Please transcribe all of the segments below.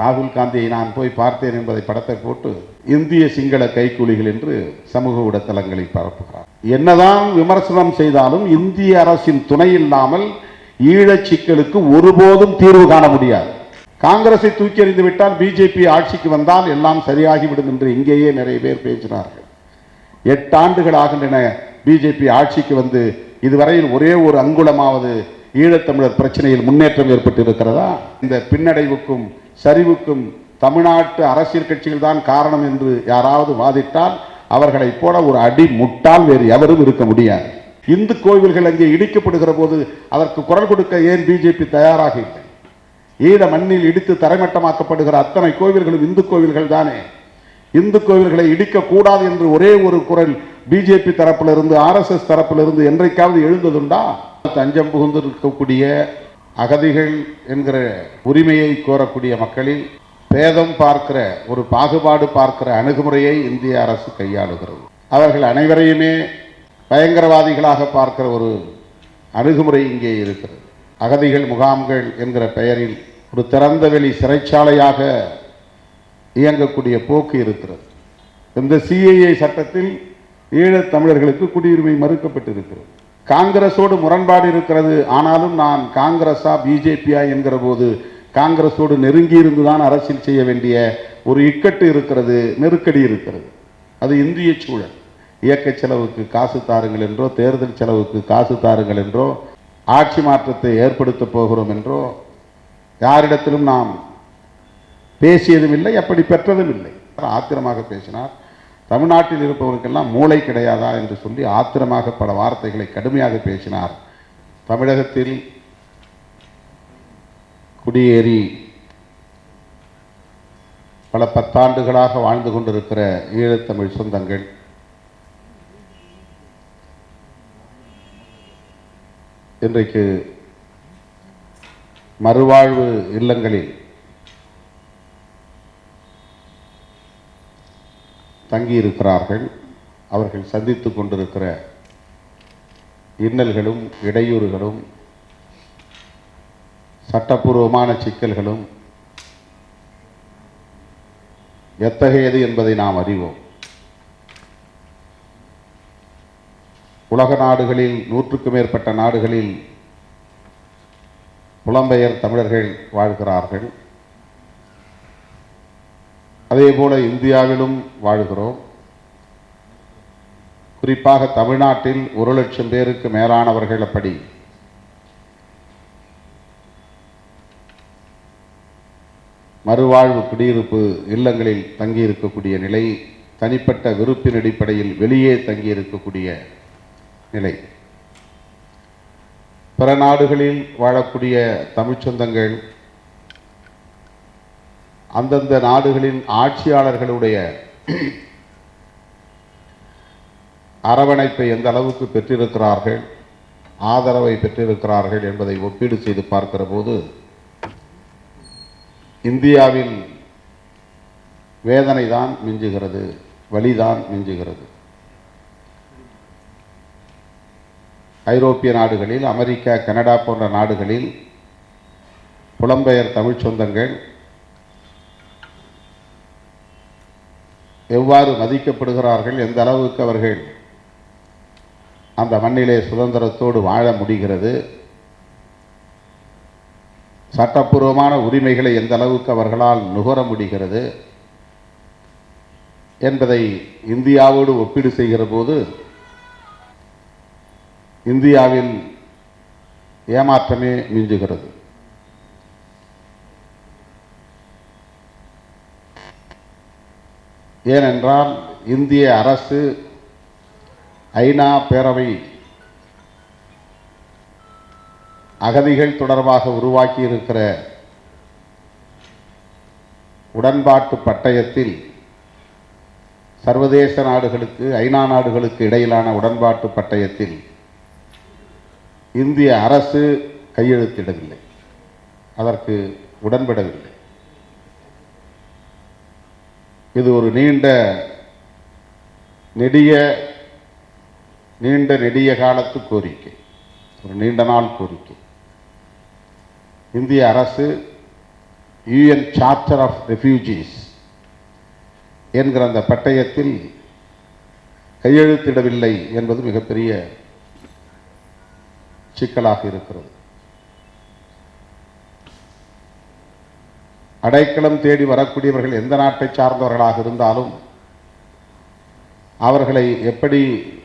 ராகுல் காந்தியை நான் போய் பார்த்தேன் என்பதை படத்தை போட்டு இந்திய சிங்கள கைக்கூலிகள் என்று சமூக ஊடகத்தலங்களில் பரப்புகிறார். என்னதான் விமர்சனம் செய்தாலும் இந்திய அரசின் துணை இல்லாமல் ஈழச் சிக்கலுக்கு ஒருபோதும் தீர்வு காண முடியாது. காங்கிரஸை தூக்கி எறிந்து விட்டால் பிஜேபி ஆட்சிக்கு வந்தால் எல்லாம் சரியாகிவிடும் என்று இங்கேயே நிறைய பேர் பேசினார்கள். எட்டு ஆண்டுகள் ஆகின்றன பிஜேபி ஆட்சிக்கு வந்து இதுவரையில் ஒரே ஒரு அங்குலமாவது ஈழத்தமிழர் பிரச்சனையில் முன்னேற்றம் ஏற்பட்டு இருக்கிறதா இந்த பின்னடைவுக்கும் சரிவுக்கும் தமிழ்நாட்டு அரசியல் கட்சிகள் தான் காரணம் என்று யாராவது வாதிட்டால் அவர்களை போல ஒரு அடி முட்டால் வேறு எவரும் இருக்க முடியாது. இந்து கோவில்கள் அங்கே இடிக்கப்படுகிற போது அதற்கு குரல் கொடுக்க ஏன் பிஜேபி தயாராக இல்லை? ஈழ மண்ணில் இடித்து தரைமட்டமாக்கப்படுகிற அத்தனை கோவில்களும் இந்து கோவில்கள் தானே? இந்து கோவில்களை இடிக்க கூடாது என்று ஒரே ஒரு குரல் பிஜேபி தரப்பிலிருந்து ஆர்எஸ்எஸ் தரப்பிலிருந்து என்றைக்காவது எழுந்ததுண்டா? தஞ்சம் புகுந்து இருக்கக்கூடிய அகதிகள் என்கிற உரிமையை கோரக்கூடிய மக்களில் பேதம் பார்க்கிற ஒரு பாகுபாடு பார்க்கிற அணுகுமுறையை இந்திய அரசு கையாளுகிறது. அவர்கள் அனைவரையுமே பயங்கரவாதிகளாக பார்க்கிற ஒரு அணுகுமுறை இங்கே இருக்கிறது. அகதிகள் முகாம்கள் என்கிற பெயரில் ஒரு திறந்தவெளி சிறைச்சாலையாக இயங்கக்கூடிய போக்கு இருக்கிறது. இந்த சிஏஏ சட்டத்தில் ஈழத் தமிழர்களுக்கு குடியுரிமை மறுக்கப்பட்டிருக்கிறது. காங்கிரஸோடு முரண்பாடு இருக்கிறது. ஆனாலும் நான் காங்கிரஸா பிஜேபியா என்கிற போது காங்கிரஸோடு நெருங்கி இருந்துதான் அரசியல் செய்ய வேண்டிய ஒரு இக்கட்டு இருக்கிறது நெருக்கடி இருக்கிறது. அது இந்திய சூழல். இயக்க செலவுக்கு காசு தாருங்கள் என்றோ தேர்தல் செலவுக்கு காசு தாருங்கள் என்றோ ஆட்சி மாற்றத்தை ஏற்படுத்தப் போகிறோம் என்றோ யாரிடத்திலும் நாம் பேசியதும் இல்லை அப்படி பெற்றதும் இல்லை. ஆத்திரமாக பேசினார். தமிழ்நாட்டில் இருப்பவருக்கெல்லாம் மூளை கிடையாதா என்று சொல்லி ஆத்திரமாக பல வார்த்தைகளை கடுமையாக பேசினார். தமிழகத்தில் குடியேறி பல பத்தாண்டுகளாக வாழ்ந்து கொண்டிருக்கிற ஈழத்தமிழ் சொந்தங்கள் இன்றைக்கு மறுவாழ்வு இல்லங்களில் தங்கியிருக்கிறார்கள். அவர்கள் சந்தித்து கொண்டிருக்கிற இன்னல்களும் இடையூறுகளும் சட்டப்பூர்வமான சிக்கல்களும் எத்தகையது என்பதை நாம் அறிவோம். உலக நாடுகளில் நூற்றுக்கும் மேற்பட்ட நாடுகளில் புலம்பெயர் தமிழர்கள் வாழ்கிறார்கள். அதே போல இந்தியாவிலும் வாழ்கிறோம். குறிப்பாக தமிழ்நாட்டில் ஒரு லட்சம் பேருக்கு மேலானவர்கள் அப்படி. மறுவாழ்வு குடியிருப்பு இல்லங்களில் தங்கியிருக்கக்கூடிய நிலை தனிப்பட்ட விருப்பின் அடிப்படையில் வெளியே தங்கியிருக்கக்கூடிய நிலை. பிற நாடுகளில் வாழக்கூடிய தமிழ்ச்சொந்தங்கள் அந்தந்த நாடுகளின் ஆட்சியாளர்களுடைய அரவணைப்பை எந்த அளவுக்கு பெற்றிருக்கிறார்கள் ஆதரவை பெற்றிருக்கிறார்கள் என்பதை ஒப்பீடு செய்து பார்க்கிற போது இந்தியாவில் வேதனை தான் மிஞ்சுகிறது வழிதான் மிஞ்சுகிறது. ஐரோப்பிய நாடுகளில் அமெரிக்கா கனடா போன்ற நாடுகளில் புலம்பெயர் தமிழ்ச் சொந்தங்கள் எவ்வாறு மதிக்கப்படுகிறார்கள் எந்த அளவுக்கு அவர்கள் அந்த மண்ணிலே சுதந்திரத்தோடு வாழ முடிகிறது சட்டப்பூர்வமான உரிமைகளை எந்த அளவுக்கு அவர்களால் நுகர முடிகிறது என்பதை இந்தியாவோடு ஒப்பீடு செய்கிற போது இந்தியாவில் ஏமாற்றமே மிஞ்சுகிறது. ஏனென்றால் இந்திய அரசு ஐநா பேரவை அகதிகள் தொடர்பாக உருவாக்கியிருக்கிற உடன்பாட்டு பட்டயத்தில் சர்வதேச நாடுகளுக்கு ஐநா நாடுகளுக்கு இடையிலான உடன்பாட்டு பட்டயத்தில் இந்திய அரசு கையெழுத்திடவில்லை. அதற்கு உடன்படவில்லை. இது ஒரு நீண்ட நெடிய நீண்ட நெடிய காலத்து கோரிக்கை. ஒரு நீண்ட நாள் கோரிக்கை. இந்திய அரசு யுஎன் சார்ட்டர் ஆஃப் ரெஃப்யூஜிஸ் என்கிற அந்த பட்டயத்தில் கையெழுத்திடவில்லை என்பது மிகப்பெரிய சிக்கலாக இருக்கிறது. அடைக்கலம் தேடி வரக்கூடியவர்கள் எந்த நாட்டை சார்ந்தவர்களாக இருந்தாலும் அவர்களை எப்படி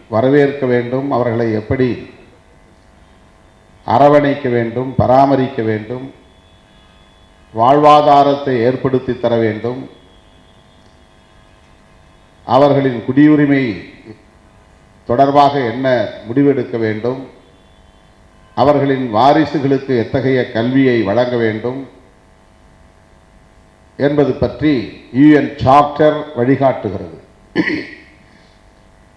வரவேற்க வேண்டும் அவர்களை எப்படி அரவணைக்க வேண்டும் பராமரிக்க வேண்டும் வாழ்வாதாரத்தை ஏற்படுத்தி தர வேண்டும் அவர்களின் குடியுரிமை தொடர்பாக என்ன முடிவெடுக்க வேண்டும் அவர்களின் வாரிசுகளுக்கு எத்தகைய கல்வியை வழங்க வேண்டும் என்பது பற்றி யூஎன் சார்ட்டர் வழிகாட்டுகிறது.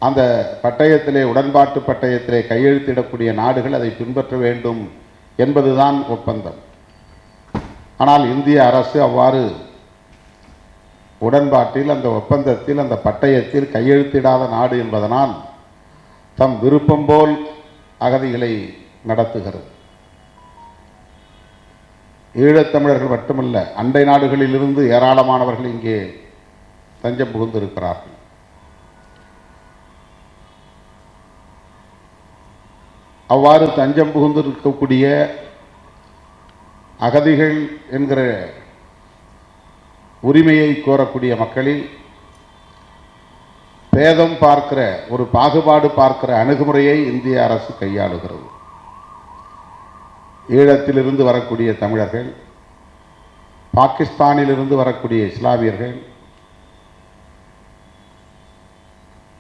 அந்த பட்டயத்திலே உடன்பாட்டு பட்டயத்திலே கையெழுத்திடக்கூடிய நாடுகள் அதை பின்பற்ற வேண்டும் என்பதுதான் ஒப்பந்தம். ஆனால் இந்திய அரசு அவ்வாறு உடன்பாட்டில் அந்த ஒப்பந்தத்தில் அந்த பட்டயத்தில் கையெழுத்திடாத நாடு என்பதனால் தம் விருப்பம் போல் அகதிகளை நடத்துகிறது. ஈழத்தமிழர்கள் மட்டுமல்ல அண்டை நாடுகளிலிருந்து ஏராளமானவர்கள் இங்கே தஞ்சம் புகுந்திருக்கிறார்கள். அவ்வாறு தஞ்சம் புகுந்திருக்கக்கூடிய அகதிகள் என்கிற உரிமையை கோரக்கூடிய மக்களில் பேதம் பார்க்கிற ஒரு பாகுபாடு பார்க்கிற அணுகுமுறையை இந்திய அரசு கையாளுகிறது. ஈழத்திலிருந்து வரக்கூடிய தமிழர்கள் பாகிஸ்தானிலிருந்து வரக்கூடிய இஸ்லாமியர்கள்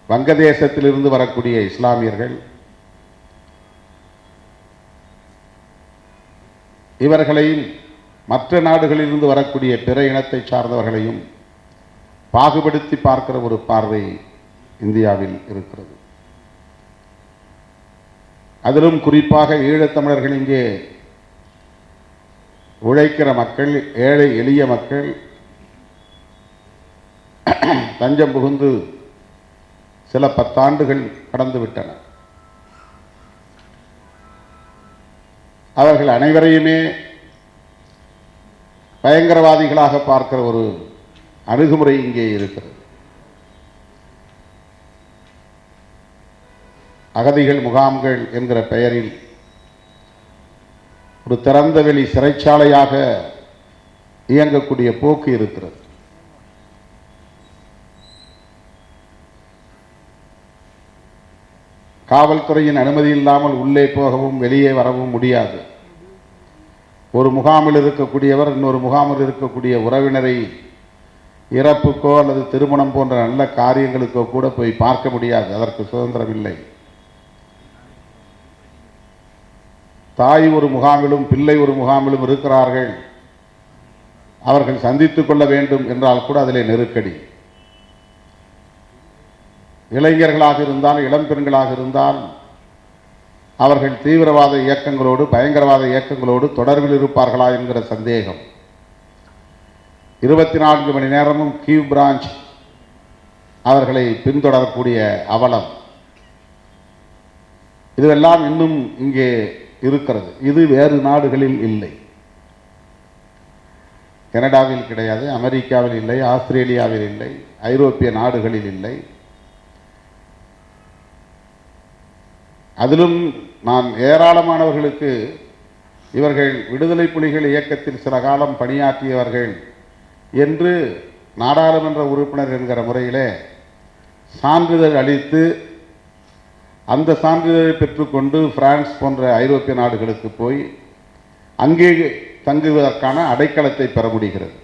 வங்கதேசத்திலிருந்து வரக்கூடிய இஸ்லாமியர்கள் இவர்களையும் மற்ற நாடுகளிலிருந்து வரக்கூடிய பிற இனத்தை சார்ந்தவர்களையும் பாகுபடுத்தி பார்க்கிற ஒரு பார்வை இந்தியாவில் இருக்கிறது. அதிலும் குறிப்பாக ஈழத்தமிழர்கள் இங்கே உழைக்கிற மக்கள் ஏழை எளிய மக்கள் தஞ்சம் புகுந்து சில பத்தாண்டுகள் கடந்து விட்டன அவர்கள் அனைவரையுமே பயங்கரவாதிகளாக பார்க்கிற ஒரு அணுகுமுறை இங்கே இருக்கிறது. அகதிகள் முகாம்கள் என்கிற பெயரில் ஒரு திறந்தவெளி சிறைச்சாலையாக இயங்கக்கூடிய போக்கு இருக்கிறது. காவல்துறையின் அனுமதி இல்லாமல் உள்ளே போகவும் வெளியே வரவும் முடியாது. ஒரு முகாமில் இருக்கக்கூடியவர் இன்னொரு முகாமில் இருக்கக்கூடிய உறவினரை இறப்புக்கோ அல்லது திருமணம் போன்ற நல்ல காரியங்களுக்கோ கூட போய் பார்க்க முடியாது. அதற்கு சுதந்திரம் இல்லை. தாய் ஒரு முகாமிலும் பிள்ளை ஒரு முகாமிலும் இருக்கிறார்கள். அவர்கள் சந்தித்துக் கொள்ள வேண்டும் என்றால் கூட அதிலே நெருக்கடி. இளைஞர்களாக இருந்தால் இளம்பெண்களாக இருந்தால் அவர்கள் தீவிரவாத இயக்கங்களோடு பயங்கரவாத இயக்கங்களோடு தொடர்பில் இருப்பார்களா என்கிற சந்தேகம். இருபத்தி நான்கு மணி நேரமும் கியூ பிரான்ச் அவர்களை பின்தொடரக்கூடிய அவலம். இதுவெல்லாம் இன்னும் இங்கே இருக்கிறது. இது வேறு நாடுகளில் இல்லை. கனடாவில் கிடையாது அமெரிக்காவில் இல்லை ஆஸ்திரேலியாவில் இல்லை ஐரோப்பிய நாடுகளில் இல்லை. அதிலும் நான் ஏராளமானவர்களுக்கு இவர்கள் விடுதலை புலிகள் இயக்கத்தில் சில காலம் பணியாற்றியவர்கள் என்று நாடாளுமன்ற உறுப்பினர் என்கிற முறையிலே சான்றிதழ் அளித்து அந்த சான்றிதழை பெற்றுக்கொண்டு பிரான்ஸ் போன்ற ஐரோப்பிய நாடுகளுக்கு போய் அங்கே தங்குவதற்கான அடைக்கலத்தை பெற முடிகிறது.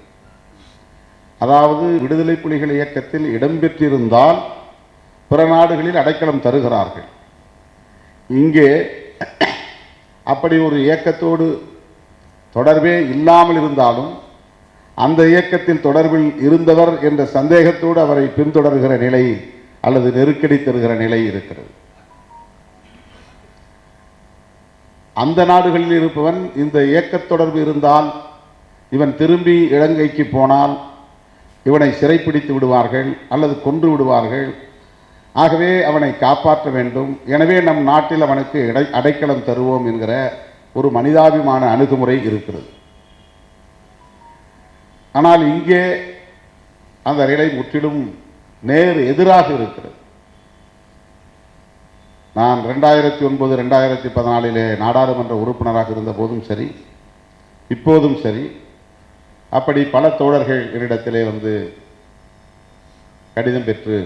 அதாவது விடுதலை புலிகள் இயக்கத்தில் இடம்பெற்றிருந்தால் பிற நாடுகளில் அடைக்கலம் தருகிறார்கள். இங்கே அப்படி ஒரு இயக்கத்தோடு தொடர்பே இல்லாமல் இருந்தாலும் அந்த இயக்கத்தில் தொடர்பில் இருந்தவர் என்ற சந்தேகத்தோடு அவரை பின்தொடர்கிற நிலை அல்லது நெருக்கடி தருகிற நிலை இருக்கிறது. அந்த நாடுகளில் இருப்பவன் இந்த இயக்க தொடர்பு இருந்தால் இவன் திரும்பி இலங்கைக்கு போனால் இவனை சிறைப்பிடித்து விடுவார்கள் அல்லது கொன்று விடுவார்கள். ஆகவே அவனை காப்பாற்ற வேண்டும். எனவே நம் நாட்டில் அவனுக்கு இடை அடைக்கலம் தருவோம் என்கிற ஒரு மனிதாபிமான அணுகுமுறை இருக்கிறது. ஆனால் இங்கே அந்த நிலை முற்றிலும் நேர் எதிராக இருக்கிறது. நான் ரெண்டாயிரத்தி ஒன்பது ரெண்டாயிரத்தி பதினாலிலே நாடாளுமன்ற உறுப்பினராக இருந்த போதும் சரி இப்போதும் சரி அப்படி பல தோழர்கள் என்னிடத்திலே வந்து கடிதம் பெற்று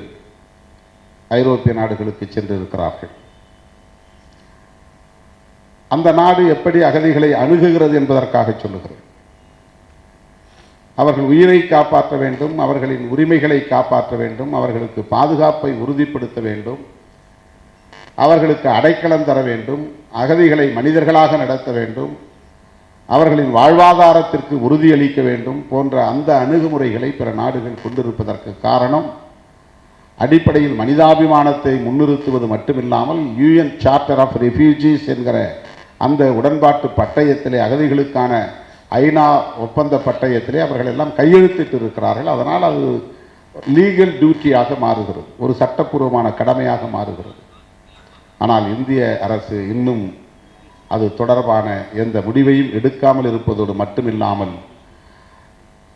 ஐரோப்பிய நாடுகளுக்கு சென்றிருக்கிறார்கள். அந்த நாடு எப்படி அகதிகளை அணுகுகிறது என்பதற்காக சொல்லுகிறேன். அவர்கள் உயிரை காப்பாற்ற வேண்டும் அவர்களின் உரிமைகளை காப்பாற்ற வேண்டும் அவர்களுக்கு பாதுகாப்பை உறுதிப்படுத்த வேண்டும் அவர்களுக்கு அடைக்கலம் தர வேண்டும் அகதிகளை மனிதர்களாக நடத்த வேண்டும் அவர்களின் வாழ்வாதாரத்திற்கு உறுதியளிக்க வேண்டும் போன்ற அந்த அணுகுமுறைகளை பிற நாடுகள் கொண்டிருப்பதற்கு காரணம் அடிப்படையில் மனிதாபிமானத்தை முன்னிறுத்துவது மட்டுமில்லாமல் யூஎன் சார்ட்டர் ஆஃப் ரெஃப்யூஜிஸ் என்கிற அந்த உடன்பாட்டு பட்டயத்திலே அகதிகளுக்கான ஐநா ஒப்பந்த பட்டயத்திலே அவர்கள் எல்லாம் கையெழுத்திட்டு இருக்கிறார்கள். அதனால் அது லீகல் டியூட்டியாக மாறுகிறது. ஒரு சட்டப்பூர்வமான கடமையாக மாறுகிறது. ஆனால் இந்திய அரசு இன்னும் அது தொடர்பான எந்த முடிவையும் எடுக்காமல் இருப்பதோடு மட்டுமில்லாமல்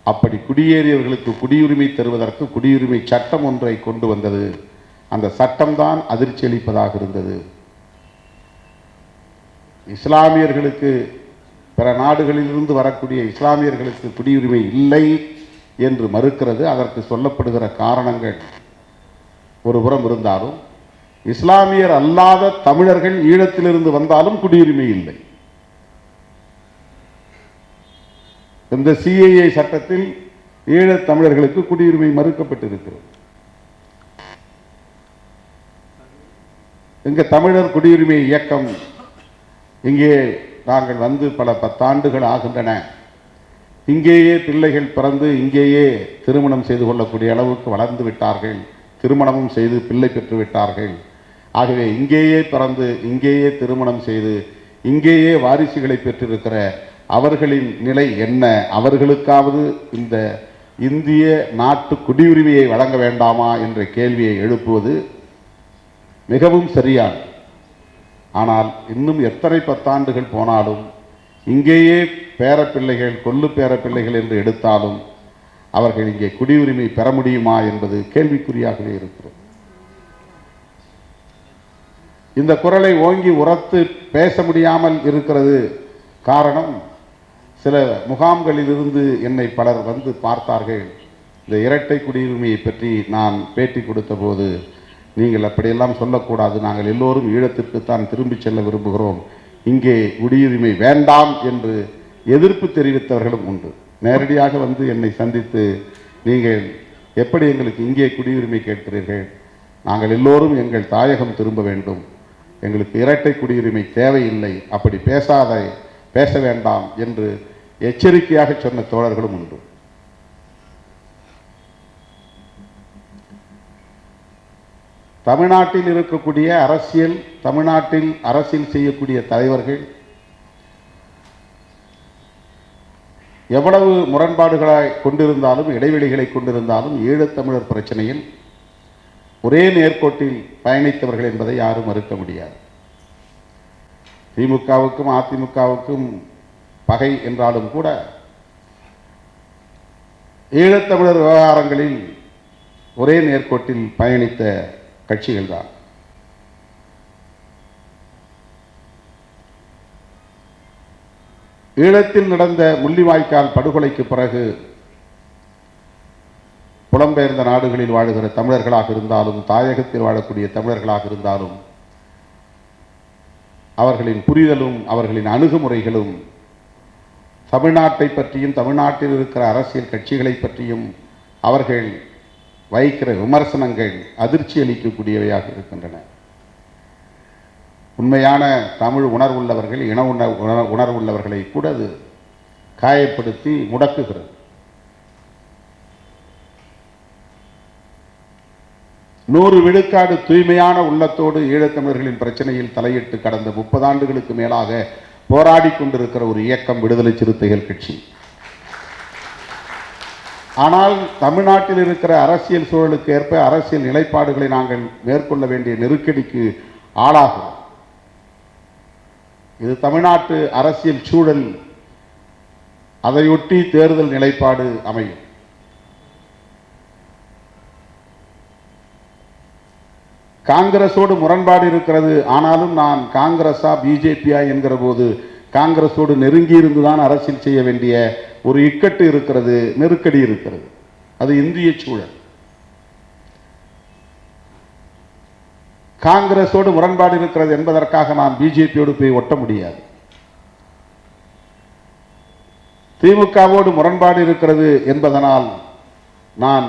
அப்படி குடியேறியவர்களுக்கு குடியுரிமை தருவதற்கு குடியுரிமை சட்டம் ஒன்றை கொண்டு வந்தது. அந்த சட்டம்தான் அதிர்ச்சி அளிப்பதாக இருந்தது. இஸ்லாமியர்களுக்கு பிற நாடுகளிலிருந்து வரக்கூடிய இஸ்லாமியர்களுக்கு குடியுரிமை இல்லை என்று மறுக்கிறது. அதற்கு சொல்லப்படுகிற காரணங்கள் ஒரு புறம் இருந்தாலும் இஸ்லாமியர் அல்லாத தமிழர்கள் ஈழத்திலிருந்து வந்தாலும் குடியுரிமை இல்லை. இந்த சிஏஏ சட்டத்தில் ஈழத் தமிழர்களுக்கு குடியுரிமை மறுக்கப்பட்டிருக்கிறது. இங்கு தமிழர் குடியுரிமை இயக்கம் இங்கே நாங்கள் வந்து பல பத்தாண்டுகள் ஆகின்றன. இங்கேயே பிள்ளைகள் பிறந்து இங்கேயே திருமணம் செய்து கொள்ளக்கூடிய அளவுக்கு வளர்ந்து விட்டார்கள். திருமணமும் செய்து பிள்ளை பெற்று விட்டார்கள். ஆகவே இங்கேயே பிறந்து இங்கேயே திருமணம் செய்து இங்கேயே வாரிசுகளை பெற்றிருக்கிற அவர்களின் நிலை என்ன? அவர்களுக்காவது இந்த இந்திய நாட்டு குடியுரிமையை வழங்க வேண்டாமா என்ற கேள்வியை எழுப்புவது மிகவும் சரியான ஆனால் இன்னும் எத்தனை பத்தாண்டுகள் போனாலும் இங்கேயே பேரப்பிள்ளைகள் கொல்லு பேரப்பிள்ளைகள் என்று எடுத்தாலும் அவர்கள் இங்கே குடியுரிமை பெற முடியுமா என்பது கேள்விக்குறியாகவே இருக்கிறது. இந்த குரலை ஓங்கி உரத்து பேச முடியாமல் இருக்கிறது. காரணம் சில முகாம்களிலிருந்து என்னை பலர் வந்து பார்த்தார்கள். இந்த இரட்டை குடியுரிமையை பற்றி நான் பேட்டி கொடுத்த போது நீங்கள் அப்படியெல்லாம் சொல்லக்கூடாது. நாங்கள் எல்லோரும் ஈழத்திற்குத்தான் திரும்பி செல்ல விரும்புகிறோம். இங்கே குடியுரிமை வேண்டாம் என்று எதிர்ப்பு தெரிவித்தவர்களும் உண்டு. நேரடியாக வந்து என்னை சந்தித்து நீங்கள் எப்படி எங்களுக்கு இங்கே குடியுரிமை கேட்கிறீர்கள்? நாங்கள் எல்லோரும் எங்கள் தாயகம் திரும்ப வேண்டும். எங்களுக்கு இரட்டை குடியுரிமை தேவையில்லை அப்படி பேசாத பேச வேண்டாம் என்று எச்சரிக்கையாக சொன்ன தோழர்களும் உண்டு. தமிழ்நாட்டில் இருக்கக்கூடிய அரசியல் தமிழ்நாட்டில் அரசியல் செய்யக்கூடிய தலைவர்கள் எவ்வளவு முரண்பாடுகளை கொண்டிருந்தாலும் இடைவெளிகளை கொண்டிருந்தாலும் ஈழத்தமிழர் பிரச்சனையில் ஒரே நேர்கோட்டில் பயணித்தவர்கள் என்பதை யாரும் மறுக்க முடியாது. திமுகவுக்கும் அதிமுகவுக்கும் பகை என்றாலும் கூட ஈழத்தமிழர் விவகாரங்களில் ஒரே நேர்கோட்டில் பயணித்த கட்சிகள் தான். ஈழத்தில் நடந்த முள்ளிவாய்க்கால் படுகொலைக்கு பிறகு புலம்பெயர்ந்த நாடுகளில் வாழுகிற தமிழர்களாக இருந்தாலும் தாயகத்தில் வாழக்கூடிய தமிழர்களாக இருந்தாலும் அவர்களின் புரிதலும் அவர்களின் அணுகுமுறைகளும் தமிழ்நாட்டை பற்றியும் தமிழ்நாட்டில் இருக்கிற அரசியல் கட்சிகளை பற்றியும் அவர்கள் வைக்கிற விமர்சனங்கள் அதிர்ச்சி அளிக்கக்கூடியவையாக இருக்கின்றன. உண்மையான தமிழ் உணர்வுள்ளவர்கள் இன உண உணர்வுள்ளவர்களை கூட அது காயப்படுத்தி முடக்குகிறது. நூறு விழுக்காடு தூய்மையான உள்ளத்தோடு ஈழத்தமிழர்களின் பிரச்சனையில் தலையிட்டு கடந்த முப்பது ஆண்டுகளுக்கு மேலாக போராடி கொண்டிருக்கிற ஒரு இயக்கம் விடுதலை சிறுத்தைகள் கட்சி. ஆனால் தமிழ்நாட்டில் இருக்கிற அரசியல் சூழலுக்கு ஏற்ப அரசியல் நிலைப்பாடுகளை நாங்கள் மேற்கொள்ள வேண்டிய நெருக்கடிக்கு ஆளாகிறோம். இது தமிழ்நாட்டு அரசியல் சூழல் அதையொட்டி தேர்தல் நிலைப்பாடு அமையும். காங்கிரஸோடு முரண்பாடு இருக்கிறது. ஆனாலும் நான் காங்கிரஸா பிஜேபியா என்கிற போது காங்கிரஸோடு நெருங்கி இருந்துதான் அரசியல் செய்ய வேண்டிய ஒரு இக்கட்டு இருக்கிறது நெருக்கடி இருக்கிறது. அது இந்திய சூழல். காங்கிரஸோடு முரண்பாடு இருக்கிறது என்பதற்காக நான் பிஜேபியோடு போய் ஒட்ட முடியாது. திமுகவோடு முரண்பாடு இருக்கிறது என்பதனால் நான்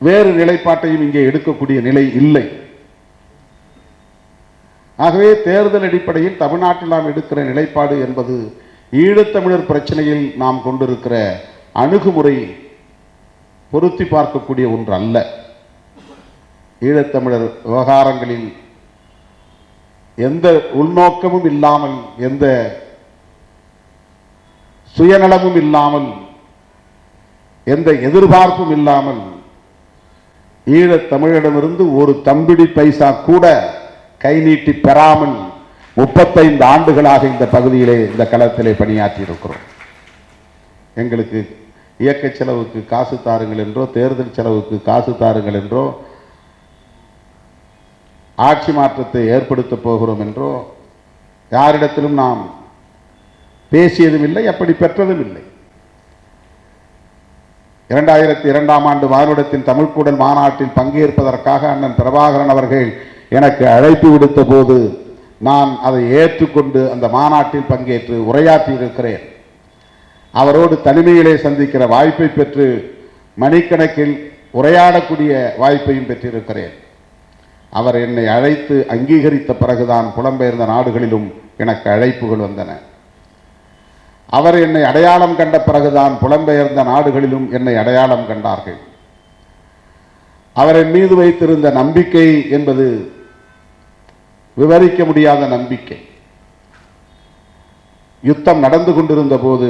வேறு நிலைப்பாட்டையும் இங்கே எடுக்கக்கூடிய நிலை இல்லை. ஆகவே தேர்தல் அடிப்படையில் தமிழ்நாட்டில் நாம் எடுக்கிற நிலைப்பாடு என்பது ஈழத்தமிழர் பிரச்சனையில் நாம் கொண்டிருக்கிற அணுகுமுறை பொருத்தி பார்க்கக்கூடிய ஒன்று அல்ல ஈழத்தமிழர் விவகாரங்களில் எந்த உள்நோக்கமும் இல்லாமல் எந்த சுயநலமும் இல்லாமல் எந்த எதிர்பார்ப்பும் இல்லாமல் ஈழத் தமிழிடமிருந்து ஒரு தம்பிடி பைசா கூட கை நீட்டி பெறாமல் முப்பத்தைந்து ஆண்டுகளாக இந்த பகுதியிலே இந்த களத்திலே பணியாற்றி இருக்கிறோம் எங்களுக்கு இயக்க செலவுக்கு காசு தாருங்கள் என்றோ தேர்தல் செலவுக்கு காசு தாருங்கள் என்றோ ஆட்சி மாற்றத்தை ஏற்படுத்த போகிறோம் என்றோ யாரிடத்திலும் நாம் பேசியதும் இல்லை அப்படி பெற்றதும் இல்லை. இரண்டாயிரத்தி இரண்டாம் ஆண்டு மானுடத்தின் தமிழ்கூடல் மாநாட்டில் பங்கேற்பதற்காக அண்ணன் பிரபாகரன் அவர்கள் எனக்கு அழைப்பு விடுத்த போது நான் அதை ஏற்றுக்கொண்டு அந்த மாநாட்டில் பங்கேற்று உரையாற்றி இருக்கிறேன் அவரோடு தனிமையிலே சந்திக்கிற வாய்ப்பை பெற்று மணிக்கணக்கில் உரையாடக்கூடிய வாய்ப்பையும் பெற்றிருக்கிறேன். அவர் என்னை அழைத்து அங்கீகரித்த பிறகுதான் புலம்பெயர்ந்த நாடுகளிலும் எனக்கு அழைப்புகள் வந்தன. அவர் என்னை அடையாளம் கண்ட பிறகுதான் புலம்பெயர்ந்த நாடுகளிலும் என்னை அடையாளம் கண்டார்கள். அவரின் மீது வைத்திருந்த நம்பிக்கை என்பது விவரிக்க முடியாத நம்பிக்கை. யுத்தம் நடந்து கொண்டிருந்த போது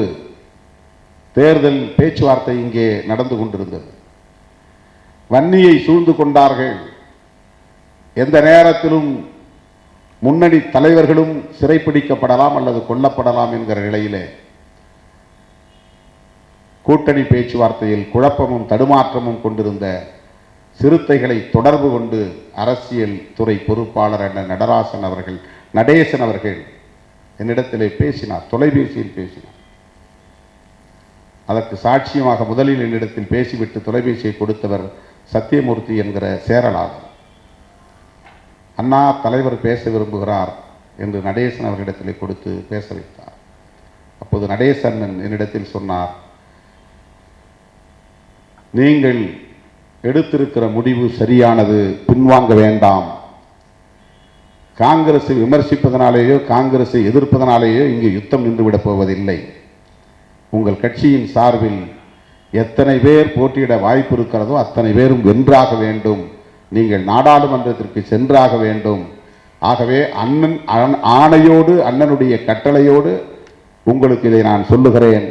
தேர்தல் பேச்சுவார்த்தை இங்கே நடந்து கொண்டிருந்தது. வன்னியை சூழ்ந்து கொண்டார்கள். எந்த நேரத்திலும் முன்னணி தலைவர்களும் சிறைப்பிடிக்கப்படலாம் அல்லது கொல்லப்படலாம் என்கிற நிலையிலே கூட்டணி பேச்சுவார்த்தையில் குழப்பமும் தடுமாற்றமும் கொண்டிருந்த சிறுத்தைகளை தொடர்பு கொண்டு அரசியல் துறை பொறுப்பாளர் என நடராசன் அவர்கள் நடேசன் அவர்கள் என்னிடத்திலே பேசினார் தொலைபேசியில் பேசினார். அதற்கு சாட்சியமாக முதலில் என்னிடத்தில் பேசிவிட்டு தொலைபேசியை கொடுத்தவர் சத்தியமூர்த்தி என்கிற சேரலாகும் அண்ணா தலைவர் பேச விரும்புகிறார் என்று நடேசன் அவர்களிடத்திலே கொடுத்து பேச வைத்தார். அப்போது நடேசன் என்னிடத்தில் சொன்னார் நீங்கள் எடுத்திருக்கிற முடிவு சரியானது பின்வாங்க வேண்டாம். காங்கிரஸை விமர்சிப்பதனாலேயோ காங்கிரஸை எதிர்ப்பதனாலேயோ இங்கு யுத்தம் நின்றுவிடப் போவதில்லை. உங்கள் கட்சியின் சார்பில் எத்தனை பேர் போட்டியிட வாய்ப்பு இருக்கிறதோ அத்தனை பேரும் வென்றாக வேண்டும். நீங்கள் நாடாளுமன்றத்திற்கு சென்றாக வேண்டும். ஆகவே அண்ணன் ஆணையோடு அண்ணனுடைய கட்டளையோடு உங்களுக்கு இதை நான் சொல்லுகிறேன்.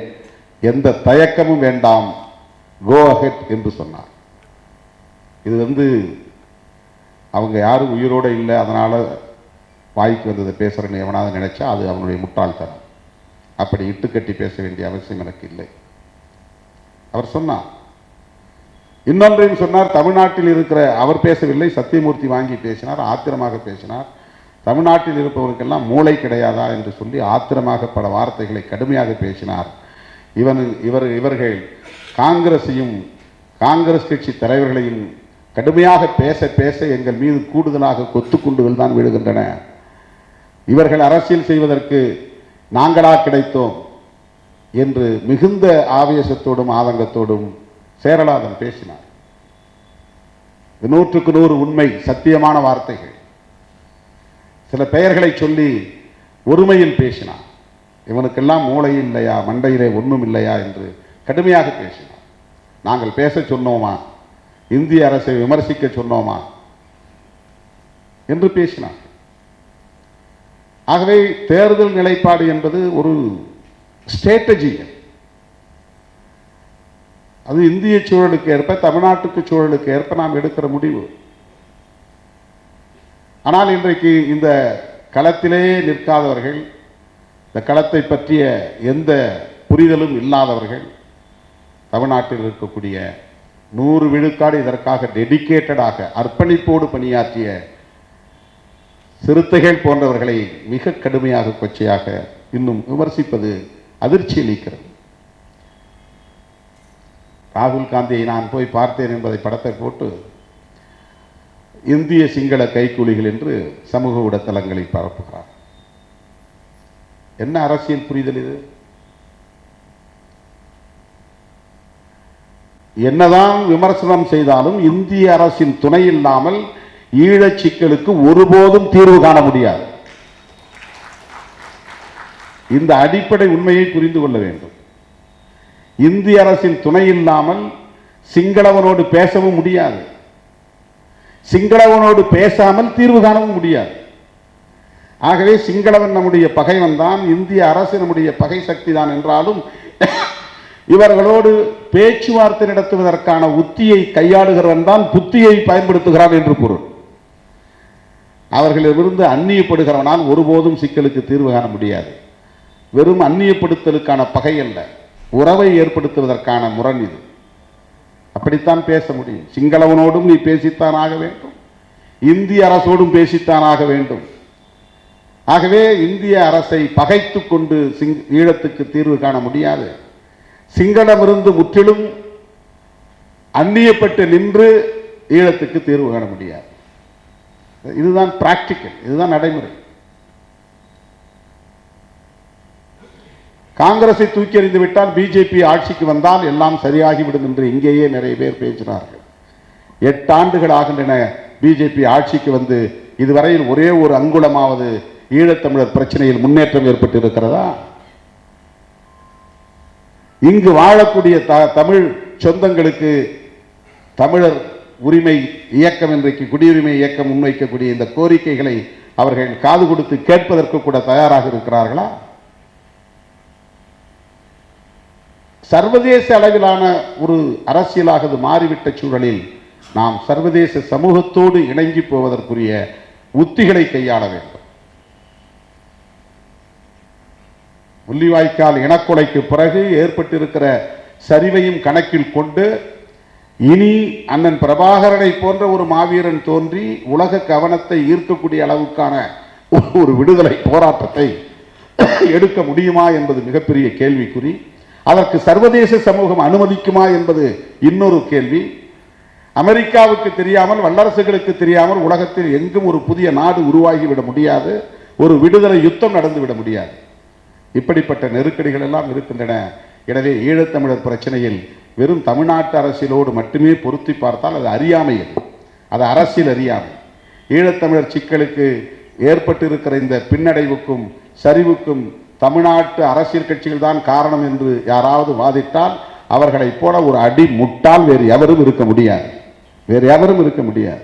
எந்த தயக்கமும் வேண்டாம். கோ அஹெட் என்று சொன்னார். இது வந்து அவங்க யாரும் உயிரோடு இல்லை அதனால் வாய்க்கு வந்ததை பேசுகிறேன்னு எவனாவது நினைச்சா அது அவனுடைய முட்டாள்தனம். அப்படி இட்டுக்கட்டி பேச வேண்டிய அவசியம் எனக்கு இல்லை. அவர் சொன்னார். இன்னொன்றையும் சொன்னார் தமிழ்நாட்டில் இருக்கிற அவர் பேசவில்லை சத்தியமூர்த்தி வாங்கி பேசினார் ஆத்திரமாக பேசினார். தமிழ்நாட்டில் இருப்பவருக்கெல்லாம் மூளை கிடையாதா என்று சொல்லி ஆத்திரமாக பல வார்த்தைகளை கடுமையாக பேசினார். இவன் இவர் இவர்கள் காங்கிரஸையும் காங்கிரஸ் கட்சி தலைவர்களையும் கடுமையாக பேச பேச எங்கள் மீது கூடுதலாக கொத்துக்குண்டுகள் தான் விழுகின்றன. இவர்கள் அரசியல் செய்வதற்கு நாங்களா கிடைத்தோம் என்று மிகுந்த ஆவேசத்தோடும் ஆதங்கத்தோடும் சேரலாதன் பேசினார். இது நூற்றுக்கு நூறு உண்மை சத்தியமான வார்த்தைகள். சில பெயர்களை சொல்லி ஒருமையில் பேசினார். இவனுக்கெல்லாம் மூளை இல்லையா மண்டையிலே ஒன்றும் இல்லையா என்று கடுமையாக பேசினோம். நாங்கள் பேச சொன்னோமா? இந்திய அரசை விமர்சிக்க சொன்னோமா? என்று பேசினார் ஆகவே தேர்தல் நிலைப்பாடு என்பது ஒரு ஸ்ட்ராட்டஜி அது இந்திய சூழலுக்கு ஏற்ப தமிழ்நாட்டுக்கு சூழலுக்கு ஏற்ப நாம் எடுக்கிற முடிவு. ஆனால் இன்றைக்கு இந்த களத்திலே நிற்காதவர்கள் இந்த களத்தை பற்றிய எந்த புரிதலும் இல்லாதவர்கள் தமிழ்நாட்டில் இருக்கக்கூடிய நூறு விழுக்காடு இதற்காக டெடிகேட்டடாக அர்ப்பணிப்போடு பணியாற்றிய சிறுத்தைகள் போன்றவர்களை மிக கடுமையாக கொச்சையாக இன்னும் விமர்சிப்பது அதிர்ச்சி அளிக்கிறது ராகுல் காந்தியை நான் போய் பார்த்தேன் என்பதை படத்தை போட்டு இந்திய சிங்கள கைக்கூலிகள் என்று சமூக ஊடகத்தலங்களில் பரப்புகிறார். என்ன அரசியல் புரிதல் இது? என்னதான் விமர்சனம் செய்தாலும் இந்திய அரசின் துணை இல்லாமல் ஈழச் சிக்கலுக்கு ஒருபோதும் தீர்வு காண முடியாது. இந்த அடிப்படை உண்மையை புரிந்து கொள்ள வேண்டும். இந்திய அரசின் துணை இல்லாமல் சிங்களவனோடு பேசவும் முடியாது. சிங்களவனோடு பேசாமல் தீர்வு காணவும் முடியாது. ஆகவே சிங்களவன் நம்முடைய பகைவன் தான் இந்திய அரசு நம்முடைய பகை சக்தி தான் என்றாலும் இவர்களோடு பேச்சுவார்த்தை நடத்துவதற்கான உத்தியை கையாளுகிறவன் தான் புத்தியை பயன்படுத்துகிறான் என்று பொருள். அவர்களிடமிருந்து அந்நியப்படுகிறவனால் ஒருபோதும் சிக்கலுக்கு தீர்வு காண முடியாது. வெறும் அந்நியப்படுத்தலுக்கான பகை அல்ல உறவை ஏற்படுத்துவதற்கான முரண் இது. அப்படித்தான் பேச முடியும். சிங்களவனோடும் நீ பேசித்தான் ஆக வேண்டும். இந்திய அரசோடும் பேசித்தான் ஆக வேண்டும். ஆகவே இந்திய அரசை பகைத்து கொண்டு சிங் ஈழத்துக்கு தீர்வு காண முடியாது. சிங்களமிருந்து முற்றிலும் அந்நியப்பட்டு நின்று ஈழத்துக்கு தீர்வு காண முடியாது. இதுதான் பிராக்டிக்கல் இதுதான் நடைமுறை. காங்கிரஸை தூக்கி எறிந்து விட்டால் பிஜேபி ஆட்சிக்கு வந்தால் எல்லாம் சரியாகிவிடும் என்று இங்கேயே நிறைய பேர் பேசினார்கள். எட்டு ஆண்டுகள் ஆகின்றன பிஜேபி ஆட்சிக்கு வந்து இதுவரையில் ஒரே ஒரு அங்குலமாவது ஈழத்தமிழர் பிரச்சனையில் முன்னேற்றம் ஏற்பட்டு இருக்கிறதா இங்கு வாழக்கூடிய த தமிழ் சொந்தங்களுக்கு தமிழர் உரிமை இயக்கம் இன்றைக்கு குடியுரிமை இயக்கம் முன்வைக்கக்கூடிய இந்த கோரிக்கைகளை அவர்கள் காது கொடுத்து கேட்பதற்கு கூட தயாராக இருக்கிறார்களா? சர்வதேச அளவிலான ஒரு அரசியலாக அது மாறிவிட்ட சூழலில் நாம் சர்வதேச சமூகத்தோடு இணங்கி போவதற்குரிய உத்திகளை கையாள வேண்டும். முள்ளிவாய்க்கால் இனக்கொலைக்கு பிறகு ஏற்பட்டிருக்கிற சரிவையும் கணக்கில் கொண்டு இனி அண்ணன் பிரபாகரனை போன்ற ஒரு மாவீரன் தோன்றி உலக கவனத்தை ஈர்க்கக்கூடிய அளவுக்கான ஒரு விடுதலை போராட்டத்தை எடுக்க முடியுமா என்பது மிகப்பெரிய கேள்விக்குறி. அதற்கு சர்வதேச சமூகம் அனுமதிக்குமா என்பது இன்னொரு கேள்வி. அமெரிக்காவுக்கு தெரியாமல் வல்லரசுகளுக்கு தெரியாமல் உலகத்தில் எங்கும் ஒரு புதிய நாடு உருவாகிவிட முடியாது. ஒரு விடுதலை யுத்தம் நடந்துவிட முடியாது. இப்படிப்பட்ட நெருக்கடிகள் எல்லாம் இருக்கின்றன. எனவே ஈழத்தமிழர் பிரச்சனையில் வெறும் தமிழ்நாட்டு அரசியலோடு மட்டுமே பொருத்தி பார்த்தால் அது அறியாமை அது. அது அரசியல் அறியாமை. ஈழத்தமிழர் சிக்கலுக்கு ஏற்பட்டிருக்கிற இந்த பின்னடைவுக்கும் சரிவுக்கும் தமிழ்நாட்டு அரசியல் கட்சிகள் தான் காரணம் என்று யாராவது வாதிட்டால் அவர்களைப் போல ஒரு அடி முட்டால் வேறு எவரும் இருக்க முடியாது. வேறு எவரும் இருக்க முடியாது.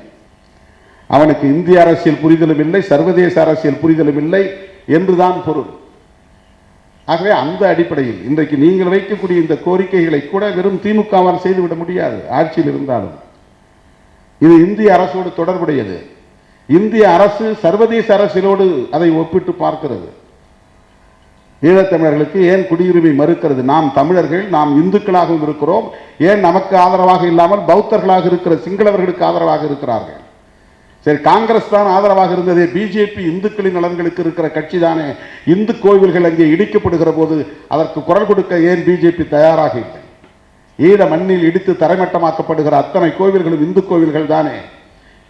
அவனுக்கு இந்திய அரசியல் புரிதலும் இல்லை சர்வதேச அரசியல் புரிதலும் இல்லை என்றுதான் பொருள். ஆகவே அந்த அடிப்படையில் இன்றைக்கு நீங்கள் வைக்கக்கூடிய இந்த கோரிக்கைகளை கூட வெறும் திமுகவால் செய்துவிட முடியாது ஆட்சியில் இருந்தாலும். இது இந்திய அரசோடு தொடர்புடையது. இந்திய அரசு சர்வதேச அரசியலோடு அதை ஒப்பிட்டு பார்க்கிறது. ஈழத்தமிழர்களுக்கு ஏன் குடியுரிமை மறுக்கிறது? நாம் தமிழர்கள் நாம் இந்துக்களாகவும் இருக்கிறோம். ஏன் நமக்கு ஆதரவாக இல்லாமல் பௌத்தர்களாக இருக்கிற சிங்களவர்களுக்கு ஆதரவாக இருக்கிறார்கள்? சரி காங்கிரஸ் தான் ஆதரவாக இருந்தது. பிஜேபி இந்துக்களின் நலன்களுக்கு இருக்கிற கட்சி தானே. இந்து கோவில்கள் அங்கே இடிக்கப்படுகிற போது அதற்கு குரல் கொடுக்க ஏன் பிஜேபி தயாராக இல்லை? ஈழ மண்ணில் இடித்து தரைமட்டமாக்கப்படுகிற அத்தனை கோவில்களும் இந்து கோவில்கள் தானே.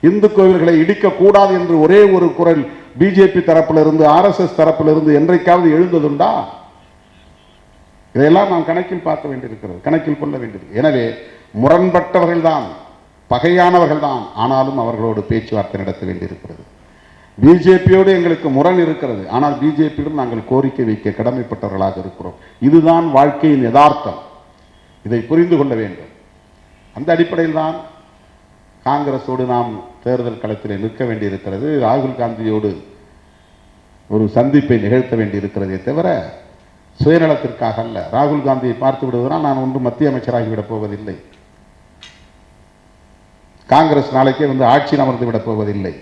இந்து கோவில்களை இடிக்க கூடாது என்று ஒரே ஒரு குரல் பிஜேபி தரப்பிலிருந்து ஆர்எஸ்எஸ் தரப்பிலிருந்து என்றைக்காவது எழுந்ததுண்டா? இதையெல்லாம் நாம் கணக்கில் பார்க்க வேண்டியிருக்கிறது கணக்கில் கொள்ள வேண்டியிருக்கு எனவே முரண்பட்டவர்கள்தான். பகையானவர்கள்தான். ஆனாலும் அவர்களோடு பேச்சுவார்த்தை நடத்த வேண்டியிருக்கிறது. பிஜேபியோடு எங்களுக்கு முரண் இருக்கிறது. ஆனால் பிஜேபியிடம் நாங்கள் கோரிக்கை வைக்க கடமைப்பட்டவர்களாக இருக்கிறோம். இதுதான் வாழ்க்கையின் யதார்த்தம். இதை புரிந்து கொள்ள வேண்டும். அந்த அடிப்படையில் தான் காங்கிரஸோடு நாம் தேர்தல் களத்தில் நிற்க வேண்டியிருக்கிறது. ராகுல் காந்தியோடு ஒரு சந்திப்பை நிகழ்த்த வேண்டியிருக்கிறதே தவிர சுயநலத்திற்காக அல்ல. ராகுல் காந்தியை பார்த்து விடுவதனால் நான் ஒன்றும் மத்திய அமைச்சராகிவிடப் போவதில்லை. காங்கிரஸ் நாளைக்கே வந்து ஆட்சியில் அமர்ந்து விடப் போவதில்லை.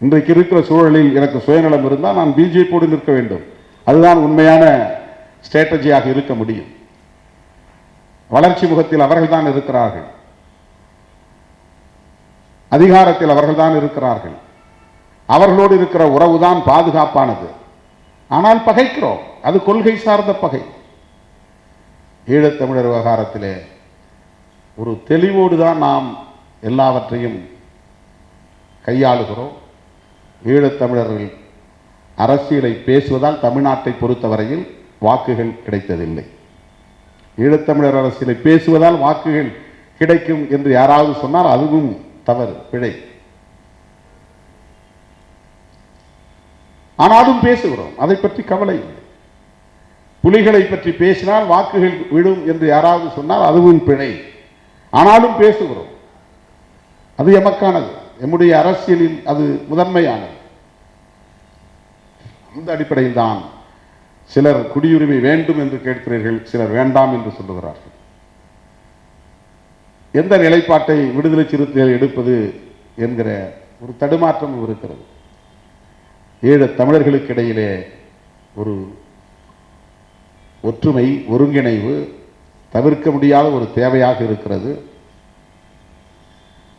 இன்றைக்கு இருக்கிற சூழலில் எனக்கு சுயநலம் இருந்தால் நான் பிஜேபியோடு நிற்க வேண்டும். அதுதான் உண்மையான ஸ்ட்ராட்டஜியாக இருக்க முடியும். வளர்ச்சி முகத்தில் அவர்கள் தான் இருக்கிறார்கள். அதிகாரத்தில் அவர்கள் தான் இருக்கிறார்கள். அவர்களோடு இருக்கிற உறவுதான் பாதுகாப்பானது. ஆனால் பகைக்கிறோம். அது கொள்கை சார்ந்த பகை. ஈழத்தமிழர் விவகாரத்திலே ஒரு தெளிவோடு தான் நாம் எல்லாவற்றையும் கையாளுகிறோம். ஈழத்தமிழர்கள் அரசியலை பேசுவதால் தமிழ்நாட்டை பொறுத்தவரையில் வாக்குகள் கிடைத்ததில்லை. ஈழத்தமிழர் அரசியலை பேசுவதால் வாக்குகள் கிடைக்கும் என்று யாராவது சொன்னால் அதுவும் தவறு பிழை. ஆனாலும் பேசுகிறோம் அதை பற்றி கவலை இல்லை. புலிகளை பற்றி பேசினால் வாக்குகள் விடும் என்று யாராவது சொன்னால் அதுவும் பிழை. ஆனாலும் பேசுகிறோம். அது எமக்கானது. எம்முடைய அரசியலில் அது முதன்மையானது. அந்த அடிப்படையில் தான் சிலர் குடியுரிமை வேண்டும் என்று கேட்கிறீர்கள் சிலர் வேண்டாம் என்று சொல்லுகிறார்கள். எந்த நிலைப்பாட்டை விடுதலை சிறுத்தைகள் எடுப்பது என்கிற ஒரு தடுமாற்றம் இருக்கிறது. ஏழு தமிழர்களுக்கு இடையிலே ஒரு ஒற்றுமை ஒருங்கிணைவு தவிர்க்க முடியாத ஒரு தேவையாக இருக்கிறது.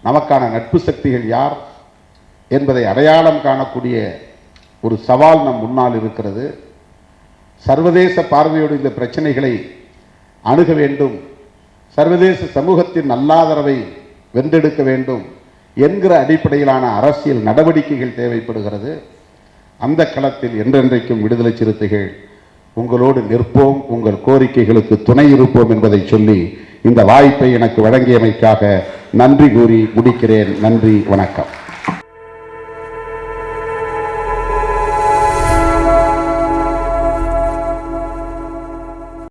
நமக்கான நட்பு சக்திகள் யார் என்பதை அடையாளம் காணக்கூடிய ஒரு சவால் நம் முன்னால் இருக்கிறது. சர்வதேச பார்வையோடு இந்த பிரச்சனைகளை அணுக வேண்டும். சர்வதேச சமூகத்தின் நல்லாதரவை வென்றெடுக்க வேண்டும் என்கிற அடிப்படையிலான அரசியல் நடவடிக்கைகள் தேவைப்படுகிறது. அந்த களத்தில் என்றென்றைக்கும் விடுதலை சிறுத்தைகள் உங்களோடு நிற்போம். உங்கள் கோரிக்கைகளுக்கு துணை இருப்போம் என்பதை சொல்லி இந்த வாய்ப்பை எனக்கு வழங்கியமைக்காக நன்றி கூறி முடிக்கிறேன். நன்றி வணக்கம்.